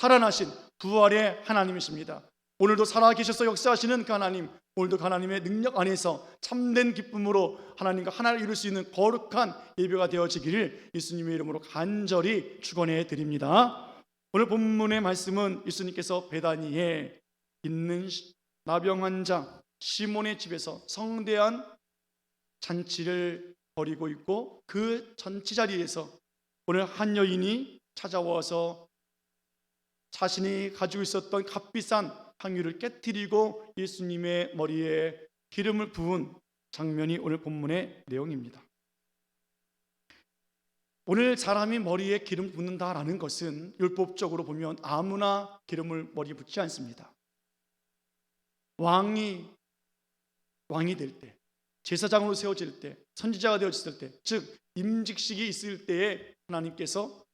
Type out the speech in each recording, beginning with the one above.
살아나신 부활의 하나님이십니다. 오늘도 살아계셔서 역사하시는 그 하나님, 오늘도 그 하나님의 능력 안에서 참된 기쁨으로 하나님과 하나를 이룰 수 있는 거룩한 예배가 되어지기를 예수님의 이름으로 간절히 축원해 드립니다. 오늘 본문의 말씀은 예수님께서 베다니에 있는 시- 나병 환자 시몬의 집에서 성대한 잔치를 벌이고 있고 그 잔치 자리에서 오늘 한 여인이 찾아와서 자신이 가지고 있었던 값비싼 향유를 깨뜨리고 예수님의 머리에 기름을 부은 장면이 오늘 본문의 내용입니다. 오늘 사람이 머리에 기름 붓는다라는 것은 율법적으로 보면 아무나 기름을 머리에 붓지 않습니다. 왕이 왕이 될 때, 제사장으로 세워질 때, 선지자가 되어졌을 때, 즉 임직식이 있을 때에 하나님께서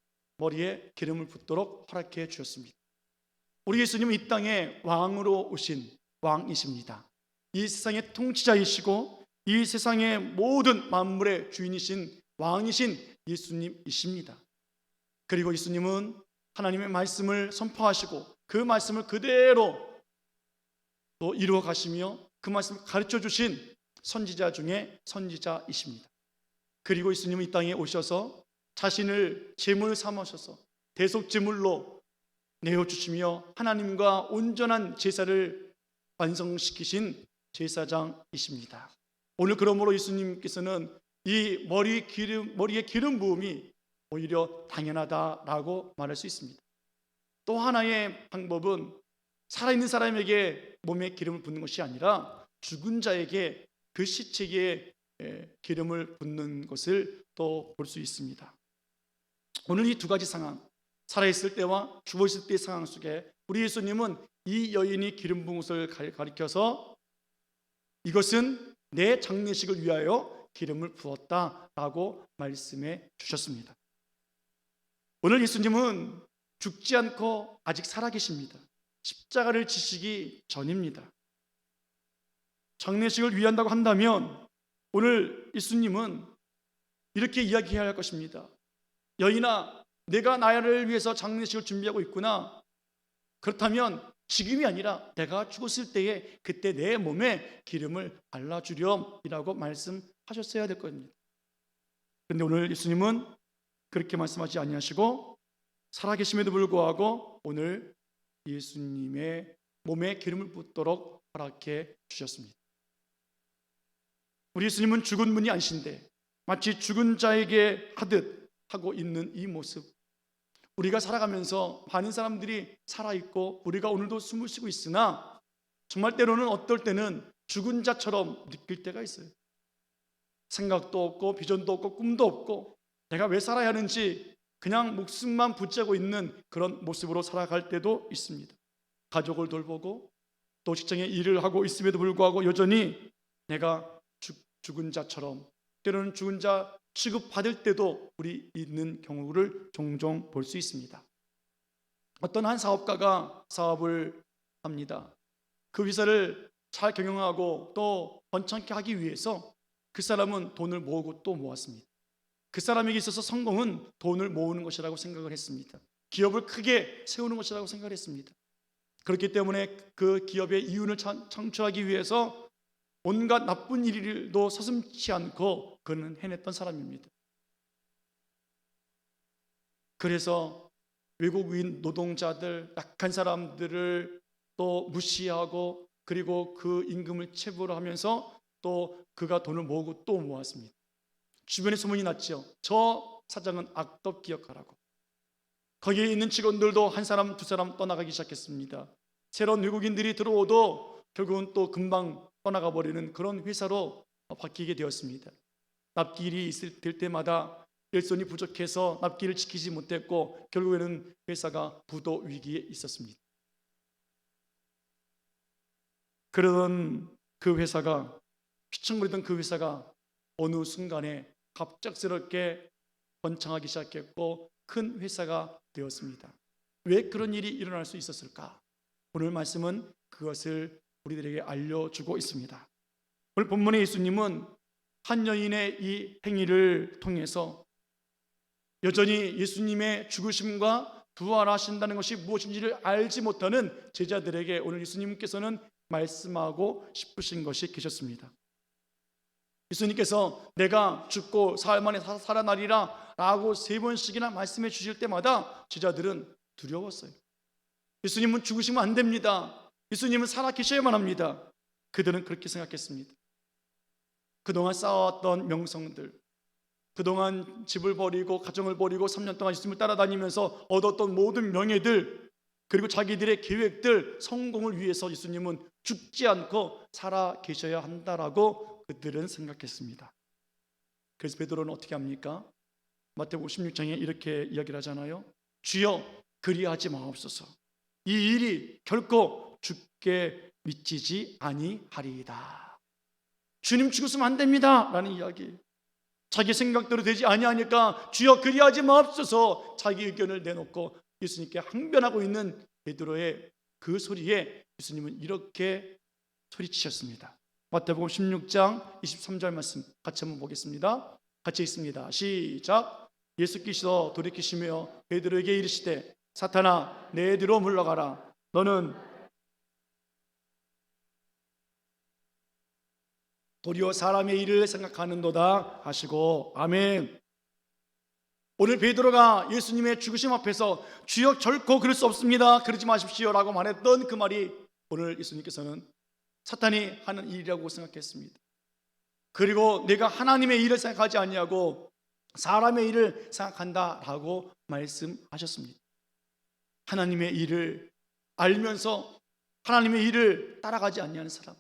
머리에 기름을 붓도록 허락해 주셨습니다. 우리 예수님은 이 땅에 왕으로 오신 왕이십니다. 이 세상의 통치자이시고 이 세상의 모든 만물의 주인이신 왕이신 예수님이십니다. 그리고 예수님은 하나님의 말씀을 선포하시고 그 말씀을 그대로 또 이루어 가시며 그 말씀을 가르쳐 주신 선지자 중에 선지자이십니다. 그리고 예수님은 이 땅에 오셔서 자신을 제물 삼으셔서 대속 제물로 내어 주시며 하나님과 온전한 제사를 완성시키신 제사장이십니다. 오늘 그러므로 예수님께서는 이 머리 기름 머리에 기름 부음이 오히려 당연하다라고 말할 수 있습니다. 또 하나의 방법은 살아있는 사람에게 몸에 기름을 붓는 것이 아니라 죽은 자에게 그 시체에 에, 기름을 붓는 것을 또 볼 수 있습니다. 오늘 이 두 가지 상황, 살아있을 때와 죽어있을 때의 상황 속에 우리 예수님은 이 여인이 기름 가- 가리켜서 이것은 내 장례식을 위하여 기름을 부었다라고 말씀해 주셨습니다. 오늘 예수님은 죽지 않고 아직 살아계십니다. 십자가를 지시기 전입니다. 장례식을 위한다고 한다면 오늘 예수님은 이렇게 이야기해야 할 것입니다. 여인아, 내가 나를 위해서 장례식을 준비하고 있구나. 그렇다면 지금이 아니라 내가 죽었을 때에 그때 내 몸에 기름을 발라주렴이라고 말씀하셨어야 될 겁니다. 그런데 오늘 예수님은 그렇게 말씀하지 아니하시고 살아계심에도 불구하고 오늘 예수님의 몸에 기름을 붓도록 허락해 주셨습니다. 우리 예수님은 죽은 분이 아니신데 마치 죽은 자에게 하듯 하고 있는 이 모습 우리가 살아가면서 많은 사람들이 살아있고 우리가 오늘도 숨을 쉬고 있으나 정말 때로는 어떨 때는 죽은 자처럼 느낄 때가 있어요. 생각도 없고 비전도 없고 꿈도 없고 내가 왜 살아야 하는지 그냥 목숨만 붙잡고 있는 그런 모습으로 살아갈 때도 있습니다. 가족을 돌보고 또 직장에 일을 하고 있음에도 불구하고 여전히 내가 죽, 죽은 자처럼 때로는 죽은 자 취급받을 때도 우리 있는 경우를 종종 볼 수 있습니다. 어떤 한 사업가가 사업을 합니다. 그 회사를 잘 경영하고 또 번창케 하기 위해서 그 사람은 돈을 모으고 또 모았습니다. 그 사람에게 있어서 성공은 돈을 모으는 것이라고 생각을 했습니다. 기업을 크게 세우는 것이라고 생각을 했습니다. 그렇기 때문에 그 기업의 이윤을 창- 창출하기 위해서 온갖 나쁜 일도 서슴치 않고 그는 해냈던 사람입니다. 그래서 외국인 노동자들, 약한 사람들을 또 무시하고 그리고 그 임금을 체불을 하면서 또 그가 돈을 모으고 또 모았습니다. 주변에 소문이 났죠. 저 사장은 악덕 기업가라고. 거기에 있는 직원들도 한 사람 두 사람 떠나가기 시작했습니다. 새로운 외국인들이 들어오도 결국은 또 금방 떠나가 버리는 그런 회사로 바뀌게 되었습니다. 납기일이 있을 될 때마다 일손이 부족해서 납기를 지키지 못했고 결국에는 회사가 부도 위기에 있었습니다. 그러던 그 회사가 피청거리던 그 회사가 어느 순간에 갑작스럽게 번창하기 시작했고 큰 회사가 되었습니다. 왜 그런 일이 일어날 수 있었을까? 오늘 말씀은 그것을 우리들에게 알려주고 있습니다. 오늘 본문의 예수님은 한 여인의 이 행위를 통해서 여전히 예수님의 죽으심과 부활하신다는 것이 무엇인지를 알지 못하는 제자들에게 오늘 예수님께서는 말씀하고 싶으신 것이 계셨습니다. 예수님께서 내가 죽고 사흘 만에 사- 살아나리라 라고 세 번씩이나 말씀해 주실 때마다 제자들은 두려웠어요. 예수님은 죽으시면 안 됩니다. 예수님은 살아 계셔야만 합니다. 그들은 그렇게 생각했습니다. 그동안 쌓아왔던 명성들, 그동안 집을 버리고 가정을 버리고 3년 동안 예수님을 따라다니면서 얻었던 모든 명예들 그리고 자기들의 계획들 성공을 위해서 예수님은 죽지 않고 살아 계셔야 한다라고 그들은 생각했습니다. 그래서 베드로는 어떻게 합니까? 마태복음 16장에 이렇게 이야기를 하잖아요. 주여 그리하지 마옵소서. 이 일이 결코 죽 게 미치지 아니하리이다. 주님 죽으시면 안 됩니다 라는 이야기. 자기 생각대로 되지 아니하니까 주여 그리하지 마옵소서 자기 의견을 내놓고 예수님께 항변하고 있는 베드로의 그 소리에 예수님은 이렇게 소리치셨습니다. 마태복음 16장 23절 말씀 같이 한번 보겠습니다. 같이 있습니다. 시작. 예수께서 돌이키시며 베드로에게 이르시되 사탄아 내 뒤로 물러가라. 너는 도리어 사람의 일을 생각하는도다 하시고 아멘. 오늘 베드로가 예수님의 죽으심 앞에서 주여 결코 그럴 수 없습니다. 그러지 마십시오라고 말했던 그 말이 오늘 예수님께서는 사탄이 하는 일이라고 생각했습니다. 그리고 내가 하나님의 일을 생각하지 아니하고 사람의 일을 생각한다라고 말씀하셨습니다. 하나님의 일을 알면서 하나님의 일을 따라가지 아니하는 사람,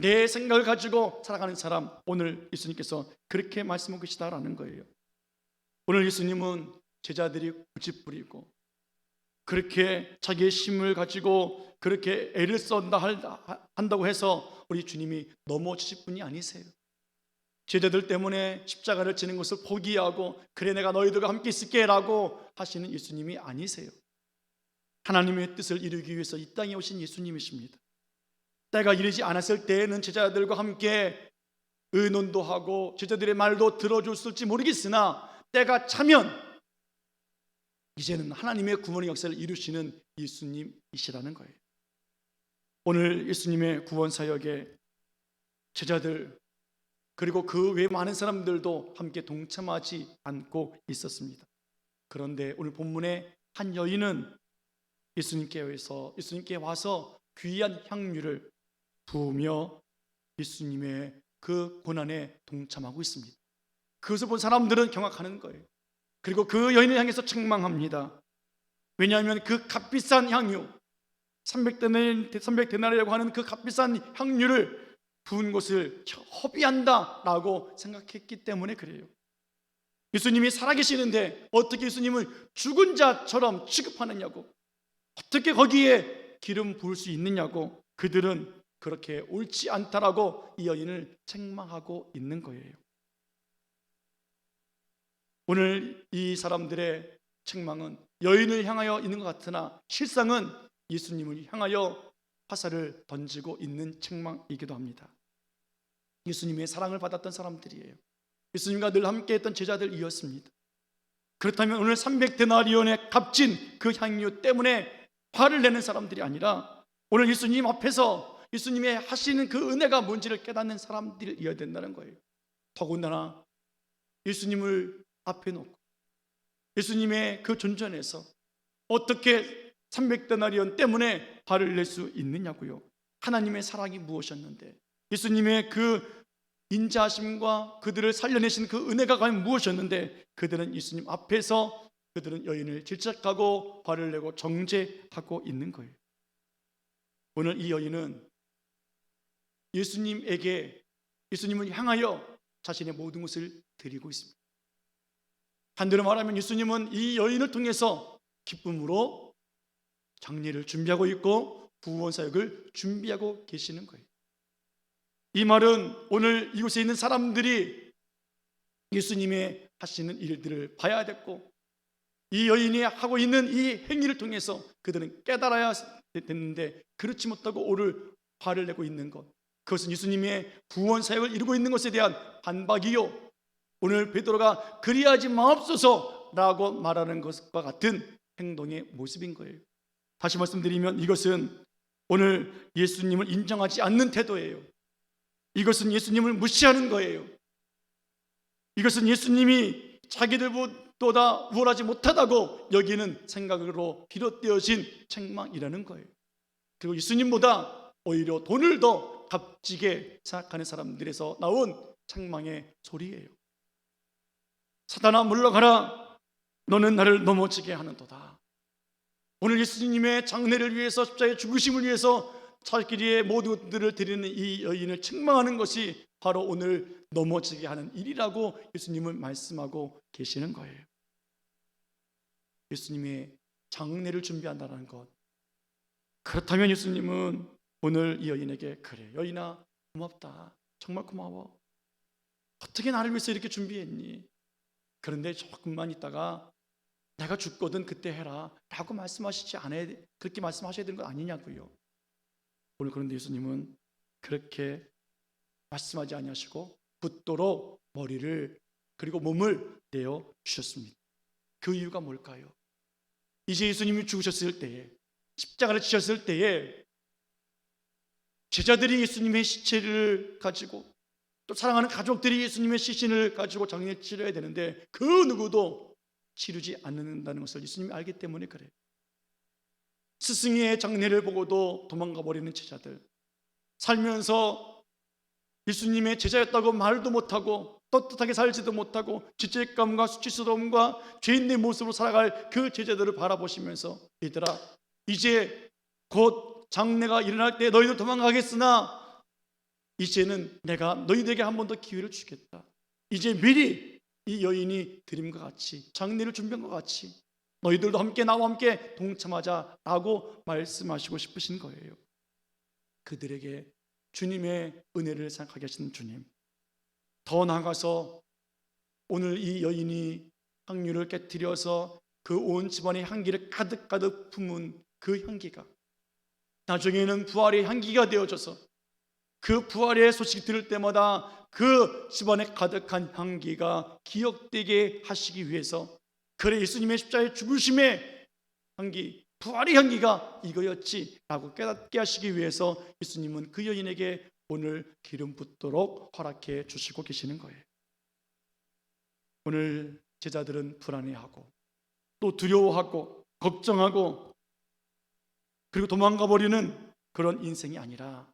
내 생각을 가지고 살아가는 사람, 오늘 예수님께서 그렇게 말씀하고 계시다라는 거예요. 오늘 예수님은 제자들이 고집부리고 그렇게 자기의 힘을 가지고 그렇게 애를 썬다 할- 한다고 해서 우리 주님이 넘어지실 분이 아니세요. 제자들 때문에 십자가를 지는 것을 포기하고 그래 내가 너희들과 함께 있을게라고 하시는 예수님이 아니세요. 하나님의 뜻을 이루기 위해서 이 땅에 오신 예수님이십니다. 때가 이르지 않았을 때에는 제자들과 함께 의논도 하고 제자들의 말도 들어줬을지 모르겠으나 때가 차면 이제는 하나님의 구원의 역사를 이루시는 예수님이시라는 거예요. 오늘 예수님의 구원 사역에 제자들 그리고 그 외 많은 사람들도 함께 동참하지 않고 있었습니다. 그런데 오늘 본문의 한 여인은 예수님께 와서 예수님께 와서 귀한 향유를 부으며 예수님의 그 고난에 동참하고 있습니다. 그것을 본 사람들은 경악하는 거예요. 그리고 그 여인을 향해서 책망합니다. 왜냐하면 그 값비싼 향유, 300데나리, 300데나리라고 하는 그 값비싼 향유를 부은 것을 허비한다라고 생각했기 때문에 그래요. 예수님이 살아계시는데 어떻게 예수님을 죽은 자처럼 취급하느냐고, 어떻게 거기에 기름 부을 수 있느냐고 그들은 그렇게 옳지 않다라고 이 여인을 책망하고 있는 거예요. 오늘 이 사람들의 책망은 여인을 향하여 있는 것 같으나 실상은 예수님을 향하여 화살을 던지고 있는 책망이기도 합니다. 예수님의 사랑을 받았던 사람들이에요. 예수님과 늘 함께했던 제자들이었습니다. 그렇다면 오늘 300데나리온의 값진 그 향유 때문에 화를 내는 사람들이 아니라 오늘 예수님 앞에서 예수님의 하시는 그 은혜가 뭔지를 깨닫는 사람들이어야 된다는 거예요. 더군다나 예수님을 앞에 놓고 예수님의 그 존전에서 어떻게 300데나리온 때문에 화를 낼수 있느냐고요. 하나님의 사랑이 무엇이었는데 예수님의 그 인자하심과 그들을 살려내신 그 은혜가 과연 무엇이었는데 그들은 예수님 앞에서 그들은 여인을 질책하고 화를 내고 정죄하고 있는 거예요. 오늘 이 여인은 예수님에게 예수님을 향하여 자신의 모든 것을 드리고 있습니다. 반대로 말하면 예수님은 이 여인을 통해서 기쁨으로 장례를 준비하고 있고 구원 사역을 준비하고 계시는 거예요. 이 말은 오늘 이곳에 있는 사람들이 예수님의 하시는 일들을 봐야 됐고 이 여인이 하고 있는 이 행위를 통해서 그들은 깨달아야 됐는데 그렇지 못하고 오늘 화를 내고 있는 것 그것은 예수님의 구원 사역을 이루고 있는 것에 대한 반박이요 오늘 베드로가 그리하지 마옵소서라고 말하는 것과 같은 행동의 모습인 거예요. 다시 말씀드리면 이것은 오늘 예수님을 인정하지 않는 태도예요. 이것은 예수님을 무시하는 거예요. 이것은 예수님이 자기들보다 우월하지 못하다고 여기는 생각으로 비롯되어진 책망이라는 거예요. 그리고 예수님보다 오히려 돈을 더 값지게 생각하는 사람들에서 나온 책망의 소리예요. 사단아 물러가라. 너는 나를 넘어지게 하는도다. 오늘 예수님의 장례를 위해서 십자가의 죽으심을 위해서 자기의 모든 것들을 드리는 이 여인을 책망하는 것이 바로 오늘 넘어지게 하는 일이라고 예수님은 말씀하고 계시는 거예요. 예수님의 장례를 준비한다는 것. 그렇다면 예수님은 오늘 이 여인에게 그래 여인아 고맙다. 정말 고마워. 어떻게 나를 위해서 이렇게 준비했니? 그런데 조금만 있다가 내가 죽거든 그때 해라 라고 말씀하시지 않아야 그렇게 말씀하셔야 되는 거 아니냐고요. 오늘 그런데 예수님은 그렇게 말씀하지 아니하시고 붙도록 머리를 그리고 몸을 내어 주셨습니다. 그 이유가 뭘까요? 이제 예수님이 죽으셨을 때에 십자가를 지셨을 때에 제자들이 예수님의 시체를 가지고 또 사랑하는 가족들이 예수님의 시신을 가지고 장례 치러야 되는데 그 누구도 치르지 않는다는 것을 예수님이 알기 때문에 그래요. 스승의 장례를 보고도 도망가 버리는 제자들. 살면서 예수님의 제자였다고 말도 못하고 떳떳하게 살지도 못하고 죄책감과 수치스러움과 죄인의 모습으로 살아갈 그 제자들을 바라보시면서 얘들아 이제 곧 장래가 일어날 때 너희들 도망가겠으나 이제는 내가 너희들에게 한 번 더 기회를 주겠다. 이제 미리 이 여인이 드림과 같이 장례를 준비한 것 같이 너희들도 함께 나와 함께 동참하자라고 말씀하시고 싶으신 거예요. 그들에게 주님의 은혜를 생각하게 하신 주님. 더 나아가서 오늘 이 여인이 향유를 깨뜨려서 그 온 집안의 향기를 가득가득 품은 그 향기가 나중에는 부활의 향기가 되어져서 그 부활의 소식 들을 때마다 그 집안에 가득한 향기가 기억되게 하시기 위해서 그래 예수님의 십자가의 죽으심의 향기 부활의 향기가 이거였지라고 깨닫게 하시기 위해서 예수님은 그 여인에게 오늘 기름 붓도록 허락해 주시고 계시는 거예요. 오늘 제자들은 불안해하고 또 두려워하고 걱정하고 그리고 도망가 버리는 그런 인생이 아니라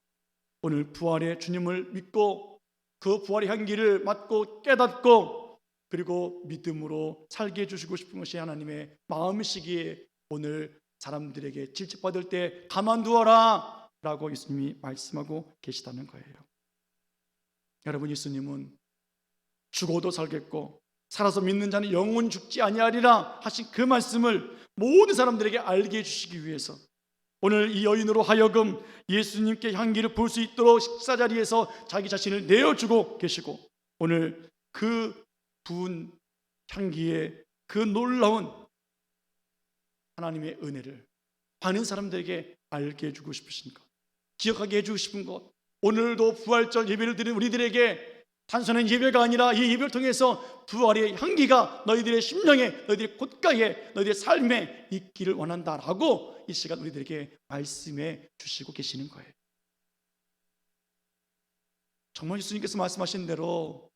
오늘 부활의 주님을 믿고 그 부활의 향기를 맡고 깨닫고 그리고 믿음으로 살게 해주시고 싶은 것이 하나님의 마음이시기에 오늘 사람들에게 질책받을 때 가만두어라 라고 예수님이 말씀하고 계시다는 거예요. 여러분 예수님은 죽어도 살겠고 살아서 믿는 자는 영원 죽지 아니하리라 하신 그 말씀을 모든 사람들에게 알게 해주시기 위해서 오늘 이 여인으로 하여금 예수님께 향기를 볼 수 있도록 식사 자리에서 자기 자신을 내어주고 계시고 오늘 그 부은 향기의 그 놀라운 하나님의 은혜를 많은 사람들에게 알게 해주고 싶으신 것, 기억하게 해주고 싶은 것, 오늘도 부활절 예배를 드리는 우리들에게 단순한 예배가 아니라 이 예배를 통해서 부활의 향기가 너희들의 심령에, 너희들의 곳가에, 너희들의 삶에 있기를 원한다라고 이 시간 우리들에게 말씀해 주시고 계시는 거예요. 정말 예수님께서 말씀하신 대로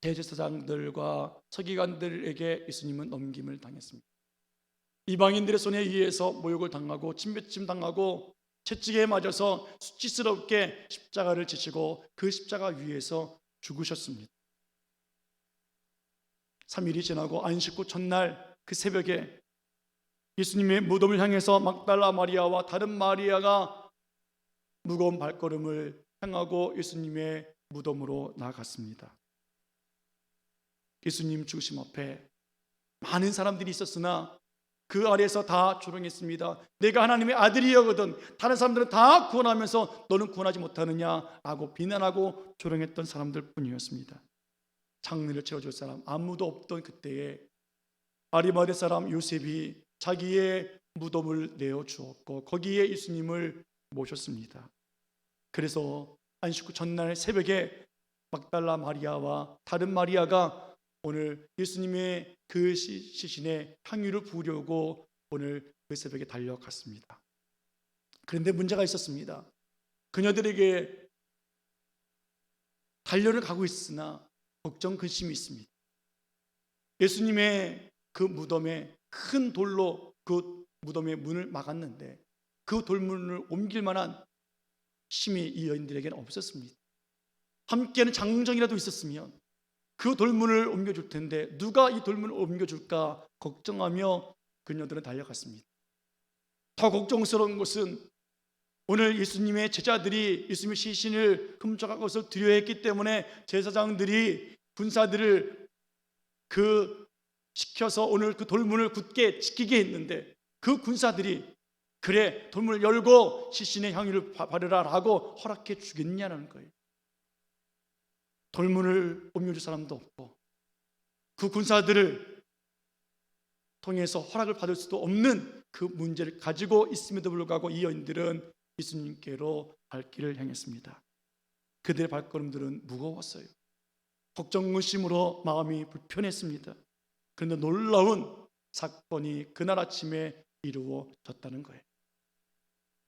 대제사장들과 서기관들에게 예수님은 넘김을 당했습니다. 이방인들의 손에 의해서 모욕을 당하고 침뱉침 당하고 채찍에 맞아서 수치스럽게 십자가를 지시고 그 십자가 위에서 죽으셨습니다. 3일이 지나고 안식 후 첫날 그 새벽에 예수님의 무덤을 향해서 막달라 마리아와 다른 마리아가 무거운 발걸음을 향하고 예수님의 무덤으로 나아갔습니다. 예수님 죽으심 앞에 많은 사람들이 있었으나 그 아래에서 다 조롱했습니다. 내가 하나님의 아들이여거든 다른 사람들은 다 구원하면서 너는 구원하지 못하느냐라고 비난하고 조롱했던 사람들 뿐이었습니다. 장례를 채워줄 사람 아무도 없던 그때에 아리마대 사람 요셉이 자기의 무덤을 내어 주었고 거기에 예수님을 모셨습니다. 그래서 안식 후 전날 새벽에 막달라 마리아와 다른 마리아가 오늘 예수님의 그 시- 시신에 향유를 부으려고 오늘 그 새벽에 달려갔습니다. 그런데 문제가 있었습니다. 그녀들에게 단련을 가고 있으나 걱정 근심이 있습니다. 예수님의 그 무덤에 큰 돌로 그 무덤의 문을 막았는데 그 돌문을 옮길 만한 힘이 이 여인들에게는 없었습니다. 함께하는 장정이라도 있었으면 그 돌문을 옮겨줄 텐데 누가 이 돌문을 옮겨줄까 걱정하며 그녀들은 달려갔습니다. 더 걱정스러운 것은 오늘 예수님의 제자들이 예수님의 시신을 것을 두려워했기 때문에 제사장들이 군사들을 그 시켜서 오늘 그 돌문을 굳게 지키게 했는데 그 군사들이 그래 돌문을 열고 시신의 향유를 바- 바르라라고 허락해 주겠냐는 거예요. 돌문을 옮겨줄 사람도 없고 그 군사들을 통해서 허락을 받을 수도 없는 그 문제를 가지고 있음에도 불구하고 이 여인들은 예수님께로 발길을 향했습니다. 그들의 발걸음들은 무거웠어요. 걱정 의심으로 마음이 불편했습니다. 그런데 놀라운 사건이 그날 아침에 이루어졌다는 거예요.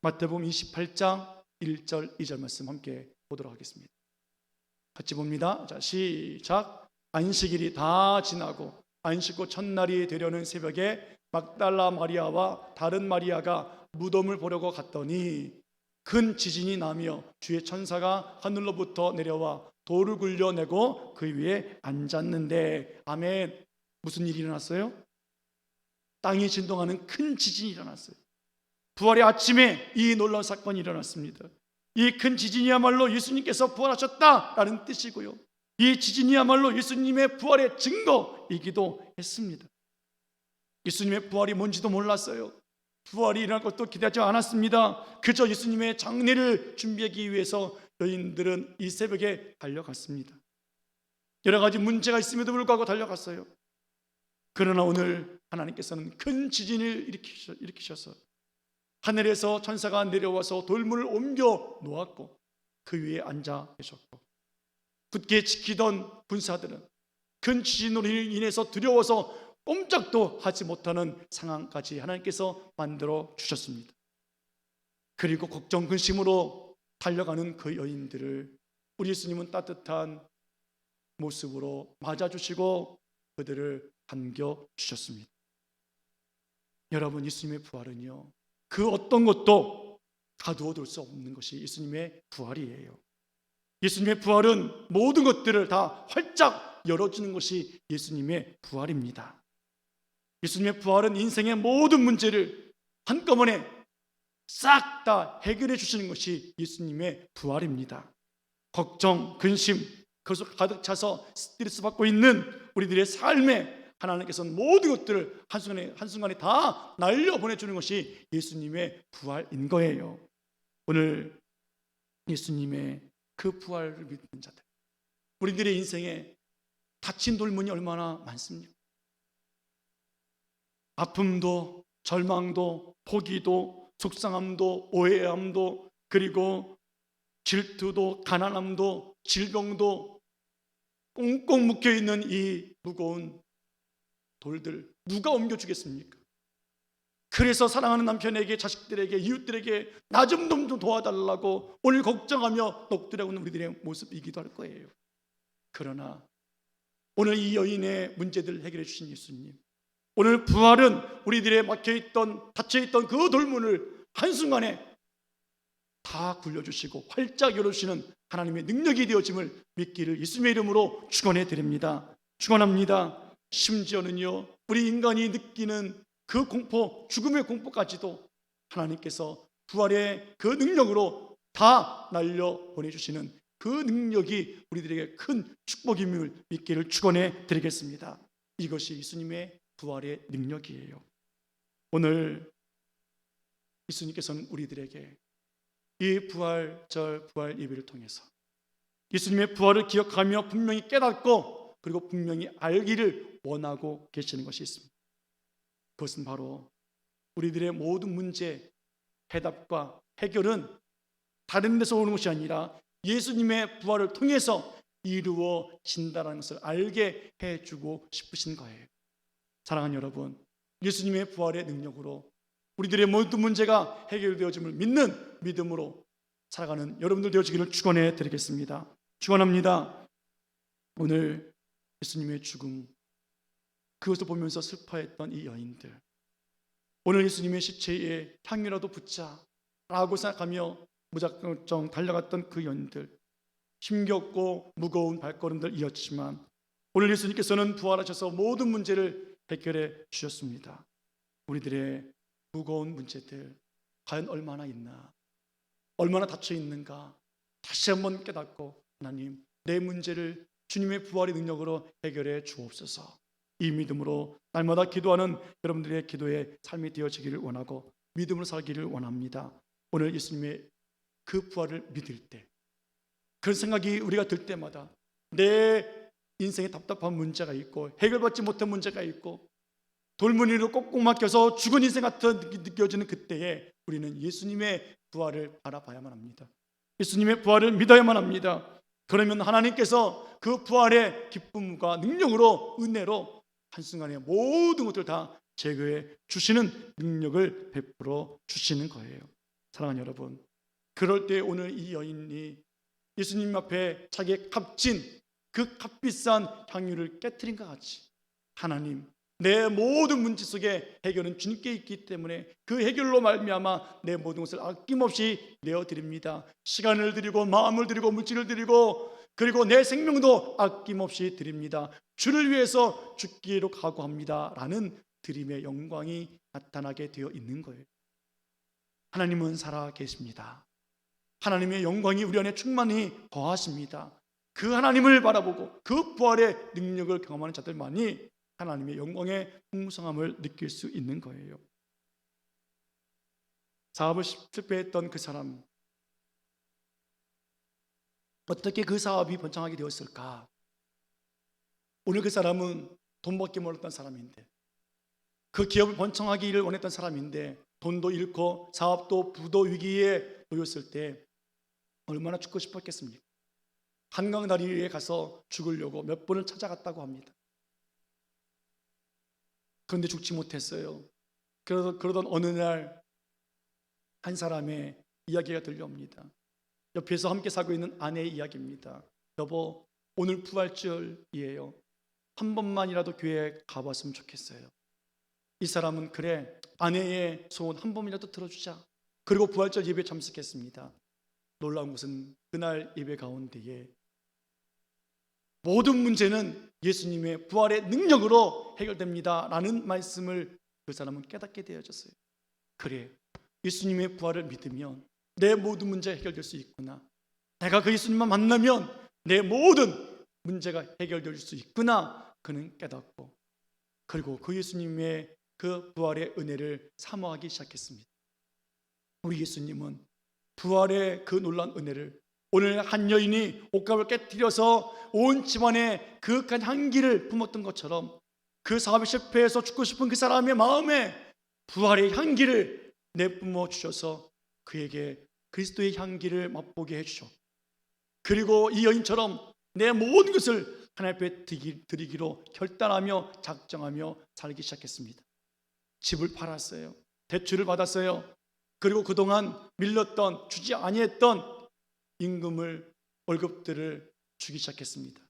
마태복음 28장 1절 2절 말씀 함께 보도록 하겠습니다. 같이 봅니다. 자, 시작. 안식일이 다 지나고 안식구 첫날이 되려는 새벽에 막달라 마리아와 다른 마리아가 무덤을 보려고 갔더니 큰 지진이 나며 주의 천사가 하늘로부터 내려와 돌을 굴려내고 그 위에 앉았는데 아멘. 무슨 일이 일어났어요? 땅이 진동하는 큰 지진이 일어났어요. 부활의 아침에 이 놀라운 사건이 일어났습니다. 이 큰 지진이야말로 예수님께서 부활하셨다라는 뜻이고요. 이 지진이야말로 예수님의 부활의 증거이기도 했습니다. 예수님의 부활이 뭔지도 몰랐어요. 부활이 일어날 것도 기대하지 않았습니다. 그저 예수님의 장례를 준비하기 위해서 여인들은 이 새벽에 달려갔습니다. 여러 가지 문제가 있음에도 불구하고 달려갔어요. 그러나 오늘 하나님께서는 큰 지진을 일으키셔- 일으키셔서 하늘에서 천사가 내려와서 돌문을 옮겨 놓았고 그 위에 앉아 계셨고 굳게 지키던 군사들은 큰 지진으로 인해서 두려워서 꼼짝도 하지 못하는 상황까지 하나님께서 만들어 주셨습니다. 그리고 걱정 근심으로 달려가는 그 여인들을 우리 예수님은 따뜻한 모습으로 맞아주시고 그들을 반겨 주셨습니다. 여러분 예수님의 부활은요 그 어떤 것도 가두어둘 수 없는 것이 예수님의 부활이에요. 예수님의 부활은 모든 것들을 다 활짝 열어주는 것이 예수님의 부활입니다. 예수님의 부활은 인생의 모든 문제를 한꺼번에 싹 다 해결해 주시는 것이 예수님의 부활입니다. 걱정, 근심, 그것을 가득 차서 스트레스 받고 있는 우리들의 삶에 하나님께서는 모든 것들을 한순간에, 한순간에 다 날려 보내주는 것이 예수님의 부활인 거예요. 오늘 예수님의 그 부활을 믿는 자들, 우리들의 인생에 닫힌 돌문이 얼마나 많습니까? 아픔도, 절망도, 포기도, 속상함도, 오해함도, 그리고 질투도, 가난함도, 질병도 꽁꽁 묶여 있는 이 무거운 돌들 누가 옮겨주겠습니까? 그래서 사랑하는 남편에게 자식들에게 이웃들에게 나 좀좀 도와달라고 오늘 걱정하며 녹두라고는 우리들의 모습이기도 할 거예요. 그러나 오늘 이 여인의 문제들을 해결해 주신 예수님 오늘 부활은 우리들의 막혀있던 닫혀있던 그 돌문을 한순간에 다 굴려주시고 활짝 열어주시는 하나님의 능력이 되어짐을 믿기를 예수님의 이름으로 축원해 드립니다. 축원합니다. 심지어는요 우리 인간이 느끼는 그 공포, 죽음의 공포까지도 하나님께서 부활의 그 능력으로 다 날려 보내주시는 그 능력이 우리들에게 큰 축복임을 믿기를 축원해 드리겠습니다. 이것이 예수님의 부활의 능력이에요. 오늘 예수님께서는 우리들에게 이 부활절 부활 예배를 통해서 예수님의 부활을 기억하며 분명히 깨닫고 그리고 분명히 알기를 원하고 계시는 것이 있습니다. 그것은 바로 우리들의 모든 문제 해답과 해결은 다른 데서 오는 것이 아니라 예수님의 부활을 통해서 이루어진다는 것을 알게 해주고 싶으신 거예요. 사랑하는 여러분, 예수님의 부활의 능력으로 우리들의 모든 문제가 해결되어짐을 믿는 믿음으로 살아가는 여러분들 되어지기를 축원해 드리겠습니다. 축원합니다. 오늘 예수님의 죽음 그것을 보면서 슬퍼했던 이 여인들. 오늘 예수님의 시체에 향이라도 붙자라고 생각하며 무작정 달려갔던 그 여인들. 힘겹고 무거운 발걸음들 이었지만 오늘 예수님께서는 부활하셔서 모든 문제를 해결해 주셨습니다. 우리들의 무거운 문제들 과연 얼마나 있나? 얼마나 닫혀 있는가? 다시 한번 깨닫고 하나님 내 문제를 주님의 부활의 능력으로 해결해 주옵소서. 이 믿음으로 날마다 기도하는 여러분들의 기도의 삶이 되어지기를 원하고 믿음으로 살기를 원합니다. 오늘 예수님의 그 부활을 믿을 때 그런 생각이 우리가 들 때마다 내 인생에 답답한 문제가 있고 해결받지 못한 문제가 있고 돌무늬로 꼭꼭 막혀서 죽은 인생 같은 느껴지는 그때에 우리는 예수님의 부활을 바라봐야만 합니다. 예수님의 부활을 믿어야만 합니다. 그러면 하나님께서 그 부활의 기쁨과 능력으로 은혜로 한순간에 모든 것들 다 제거해 주시는 능력을 베풀어 주시는 거예요. 사랑하는 여러분, 그럴 때 오늘 이 여인이 예수님 앞에 자기의 값진 그 값비싼 향유를 깨뜨린 것 같이 하나님 내 모든 문제 속에 해결은 주님께 있기 때문에 그 해결로 말미암아 내 모든 것을 아낌없이 내어 드립니다. 시간을 드리고 마음을 드리고 물질을 드리고 그리고 내 생명도 아낌없이 드립니다. 주를 위해서 죽기로 각오합니다라는 드림의 영광이 나타나게 되어 있는 거예요. 하나님은 살아 계십니다. 하나님의 영광이 우리 안에 충만히 거하십니다. 그 하나님을 바라보고 그 부활의 능력을 경험하는 자들만이 하나님의 영광의 풍성함을 느낄 수 있는 거예요. 사업을 실패했던 그 사람 어떻게 그 사업이 번창하게 되었을까? 오늘 그 사람은 돈 받기 몰랐던 사람인데 그 기업을 번창하기를 원했던 사람인데 돈도 잃고 사업도 부도 위기에 놓였을 때 얼마나 죽고 싶었겠습니까? 한강 다리에 가서 죽으려고 몇 번을 찾아갔다고 합니다. 그런데 죽지 못했어요. 그러던, 그러던 어느 날 한 사람의 이야기가 들려옵니다. 옆에서 함께 살고 있는 아내의 이야기입니다. 여보, 오늘 부활절이에요. 한 번만이라도 교회에 가봤으면 좋겠어요. 이 사람은 그래, 아내의 소원 한 번이라도 들어주자. 그리고 부활절 예배 참석했습니다. 놀라운 것은 그날 예배 가운데에 모든 문제는 예수님의 부활의 능력으로 해결됩니다. 라는 말씀을 그 사람은 깨닫게 되어졌어요. 그래, 예수님의 부활을 믿으면 내 모든 문제가 해결될 수 있구나. 내가 그 예수님만 만나면 내 모든 문제가 해결될 수 있구나. 그는 깨닫고 그리고 그 예수님의 그 부활의 은혜를 사모하기 시작했습니다. 우리 예수님은 부활의 그 놀란 은혜를 오늘 한 여인이 옷값을 깨뜨려서 온 집안에 그윽한 향기를 품었던 것처럼 그 사업이 실패해서 죽고 싶은 그 사람의 마음에 부활의 향기를 내뿜어 주셔서 그에게 그리스도의 향기를 맛보게 해주셨고 그리고 이 여인처럼 내 모든 것을 하나님 앞에 드리기로 결단하며 작정하며 살기 시작했습니다. 집을 팔았어요. 대출을 받았어요. 그리고 그동안 밀렸던 주지 아니했던 임금을 월급들을 주기 시작했습니다.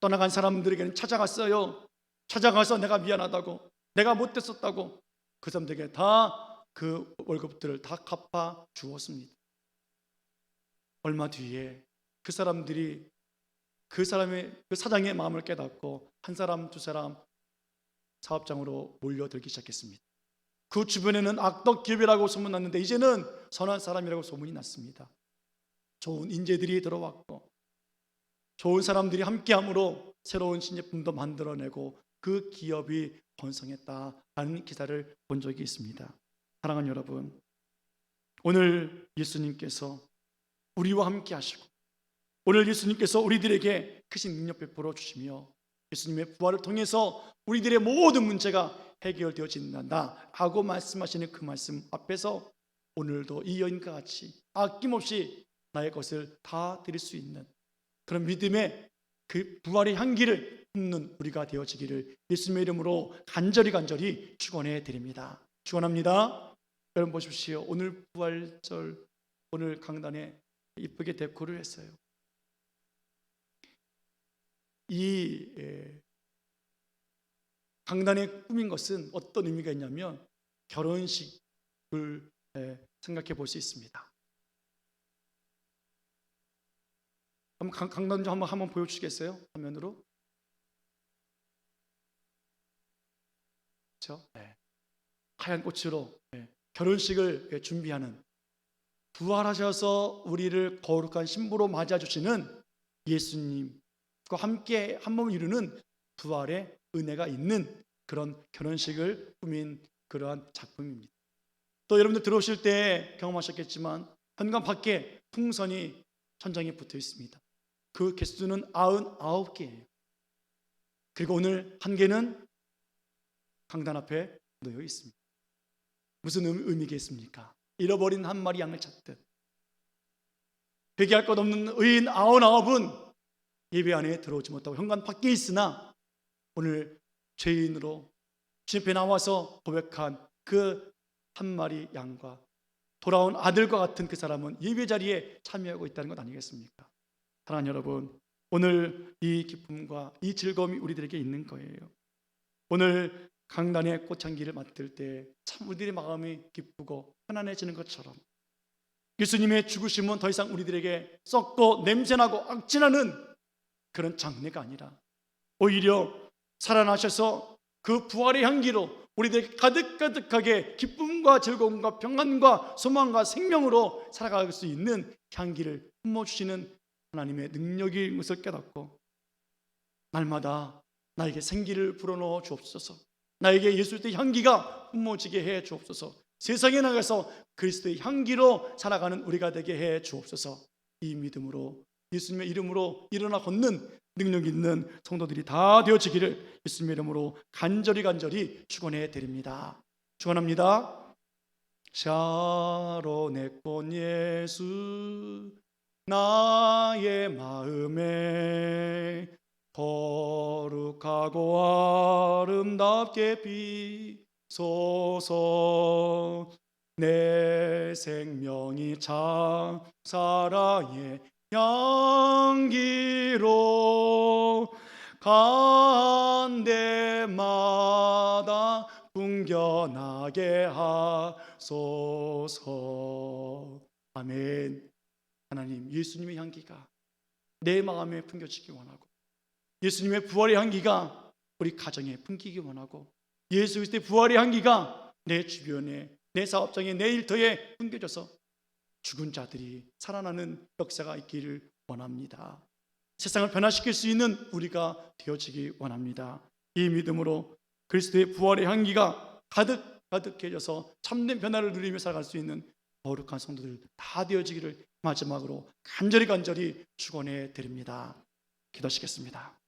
떠나간 사람들에게는 찾아갔어요. 찾아가서 내가 미안하다고, 내가 못됐었다고 그 사람들에게 다 그 월급들을 다 갚아 주었습니다. 얼마 뒤에 그 사람들이 그 사람의 그 사장의 마음을 깨닫고 한 사람 두 사람 사업장으로 몰려들기 시작했습니다. 그 주변에는 악덕 기업이라고 소문났는데 이제는 선한 사람이라고 소문이 났습니다. 좋은 인재들이 들어왔고 좋은 사람들이 함께함으로 새로운 신제품도 만들어내고 그 기업이 번성했다라는 기사를 본 적이 있습니다. 사랑하는 여러분, 오늘 예수님께서 우리와 함께 하시고 오늘 예수님께서 우리들에게 크신 능력 베풀어 주시며 예수님의 부활을 통해서 우리들의 모든 문제가 해결되어진다 하고 말씀하시는 그 말씀 앞에서 오늘도 이 여인과 같이 아낌없이 나의 것을 다 드릴 수 있는 그런 믿음의 그 부활의 향기를 품는 우리가 되어지기를 예수님의 이름으로 간절히 간절히 축원해 드립니다. 축원합니다. 여러분 보십시오. 오늘 부활절 오늘 강단에 이쁘게 데코를 했어요. 이 예, 강단에 꾸민 것은 어떤 의미가 있냐면 결혼식을 예, 생각해 볼 수 있습니다. 한번 강- 강단 좀 한번 한번 보여주시겠어요? 화면으로. 그렇죠? 네. 하얀 꽃으로 예, 결혼식을 예, 준비하는 부활하셔서 우리를 거룩한 신부로 맞아 주시는 예수님과 함께 한 몸을 이루는 부활의 은혜가 있는 그런 결혼식을 꾸민 그러한 작품입니다. 또 여러분들 들어오실 때 경험하셨겠지만 현관 밖에 풍선이 천장에 붙어 있습니다. 그 개수는 아흔아홉 개예요. 그리고 오늘 한 개는 강단 앞에 놓여 있습니다. 무슨 의- 의미겠습니까? 잃어버린 한 마리 양을 찾듯 회개할 것 없는 의인 아흔아홉은 예배 안에 들어오지 못하고 현관 밖에 있으나 오늘 죄인으로 앞에 나와서 고백한 그 한 마리 양과 돌아온 아들과 같은 그 사람은 예배 자리에 참여하고 있다는 것 아니겠습니까? 사랑하는 여러분, 오늘 이 기쁨과 이 즐거움이 우리들에게 있는 거예요. 오늘 강단의 꽃향기를 맡을 때 참 우리들의 마음이 기쁘고 편안해지는 것처럼 예수님의 죽으심은 더 이상 우리들에게 썩고 냄새나고 악진하는 그런 장례가 아니라 오히려 살아나셔서 그 부활의 향기로 우리들 가득가득하게 기쁨과 즐거움과 평안과 소망과 생명으로 살아갈 수 있는 향기를 품어주시는 하나님의 능력인 것을 깨닫고 날마다 나에게 생기를 불어넣어 주옵소서 나에게 예수의 향기가 품어지게 해 주옵소서 세상에 나가서 그리스도의 향기로 살아가는 우리가 되게 해 주옵소서 이 믿음으로 예수님의 이름으로 일어나 걷는 능력 있는 성도들이 다 되어지기를 예수님의 이름으로 간절히 간절히 축원해 드립니다. 축원합니다. 샤론의 꽃 예수 나의 마음에 거룩하고 아름답게 비소서 내 생명이 참 사랑의 향기로 간 데마다 풍겨나게 하소서. 아멘 하나님 예수님의 향기가 내 마음에 풍겨지기 원하고 예수님의 부활의 향기가 우리 가정에 풍기기 원하고 예수 그리스도의 부활의 향기가 내 주변에 내 사업장에 내 일터에 풍겨져서 죽은 자들이 살아나는 역사가 있기를 원합니다. 세상을 변화시킬 수 있는 우리가 되어지기 원합니다. 이 믿음으로 그리스도의 부활의 향기가 가득 가득해져서 참된 변화를 누리며 살아갈 수 있는 거룩한 성도들 다 되어지기를 마지막으로 간절히 간절히 축원해 드립니다. 기도하시겠습니다.